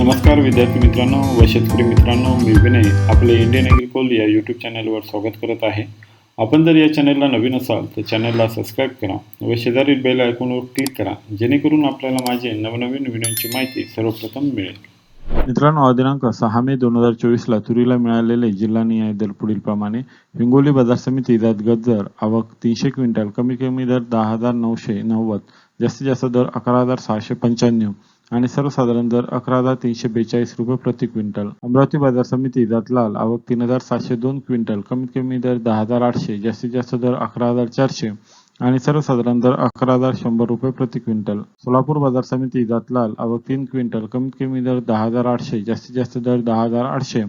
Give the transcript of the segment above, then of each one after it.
नमस्कार विद्यार्थी मित्रांनो व शेतकरी मित्रांनो मी विनय आपले इंडियन ॲग्रिकोल या यूट्यूब चॅनलवर स्वागत करत आहे. आपण जर या चॅनलला नवीन असाल तर चॅनलला सबस्क्राईब करा व शेजारील बेल आयकॉनवर क्लिक करा जेणेकरून आपल्याला माझे नवनवीन व्हिडिओची माहिती सर्वप्रथम मिळेल. मित्रांनो दिनांक सहा मे दोन हजार चोवीसला तुरीला मिळालेले जिल्हानिहाय दर पुढील प्रमाणे हिंगोली बाजार समिती गत दर आवक तीनशे क्विंटल कमी कमी दर दहा हजार नऊशे नव्वद जास्तीत जास्त दर अकरा हजार सहाशे पंच्याण्णव आणि सर्वसाधारण दर अकरा हजार तीनशे बेचाळीस रुपये प्रति क्विंटल. अमरावती बाजार समिती लाल. आवक तीन हजार सातशे दोन क्विंटल. कमीत कमी दर दहा हजार आठशे. जास्तीत जास्त दर अकरा हजार चारशे. आणि सर्वसाधारण दर अकरा हजार शंभर रुपये प्रति क्विंटल. सोलापूर बाजार समिती लाल. आवक तीन क्विंटल. कमीत कमी दर दहा हजार आठशे. जास्तीत जास्त दर दहा हजार आठशे.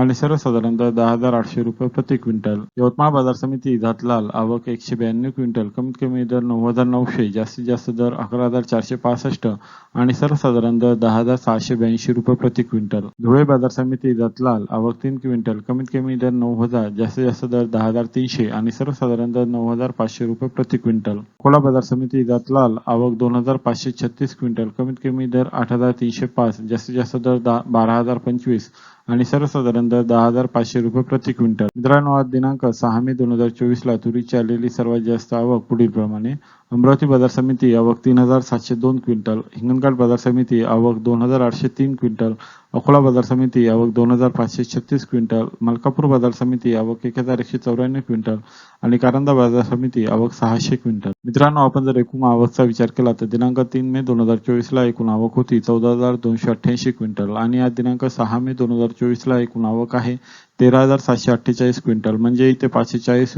आणि सर्व साधारणतः दहा हजार आठशे रुपये प्रति क्विंटल. यवतमाळ बाजार समिती लाल आवक एकशे ब्याण्णव क्विंटल. कमीत कमी दर नऊ हजार नऊशे जास्तीत जास्त दर अकरा हजार चारशे पासष्ट आणि सर्वसाधारण दर दहा हजार सहाशे ब्याऐंशी रुपये प्रति क्विंटल. धुळे बाजार समिती लाल आवक तीन क्विंटल. कमीत कमी दर नऊ हजार जास्तीत जास्त दर दहा हजार तीनशे आणि सर्वसाधारण दर नऊ हजार पाचशे रुपये प्रति क्विंटल. खोला बाजार समिती लाल आवक दोन हजार पाचशे छत्तीस क्विंटल. कमीत कमी दर आठ हजार तीनशे पाच जास्तीत जास्त दर दहा बारा हजार पंचवीस आणि सर्वसाधारण दर दहा हजार पाचशे रुपये प्रति क्विंटल. मित्रांनो आज दिनांक सहा मे दोन हजार चोवीस ला तुरीची आलेली सर्वात जास्त आवक पुढील प्रमाणे अमरावती बाजार समिती आवक तीन हजार सातशे दोन क्विंटल हिंगणघाट बाजार समिती आवक दोन हजार आठशे तीन क्विंटल अकोला बाजार समिती आवक दोन हजार पाचशे छत्तीस क्विंटल मलकापूर बाजार समिती आवक एक हजार एकशे चौऱ्याण्णव क्विंटल आणि कारंदा बाजार समिती आवक सहाशे क्विंटल. मित्रांनो आपण जर एकूण आवकचा विचार केला तर दिनांक तीन मे दोन हजार चोवीस ला एकूण आवक होती चौदा हजार दोनशे अठ्ठ्याऐंशी क्विंटल आणि आज दिनांक सहा मे दोन हजार चोवीस ला एकूण आवक आहे तेरा हजार सातशे अठ्ठेचाळीस क्विंटल. म्हणजे इथे पाचशे चाळीस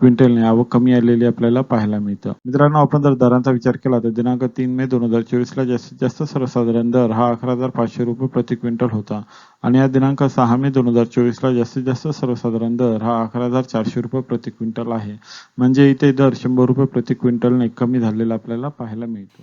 क्विंटलने आवक कमी आलेली आपल्याला पाहायला मिळतं. मित्रांनो आपण जर दरांचा विचार केला तर दिनांक तीन मे दोन हजार चोवीस ला जास्तीत जास्त सर्वसाधारण दर हा अकरा हजार पाचशे रुपये प्रति क्विंटल होता. आणि या दिनांक सहा मे दोन हजार चोवीस ला जास्तीत जास्त सर्वसाधारण दर हा अकरा हजार चारशे रुपये प्रति क्विंटल आहे. म्हणजे इथे दर शंभर रुपये प्रति क्विंटलने कमी झालेला आपल्याला पाहायला मिळतो.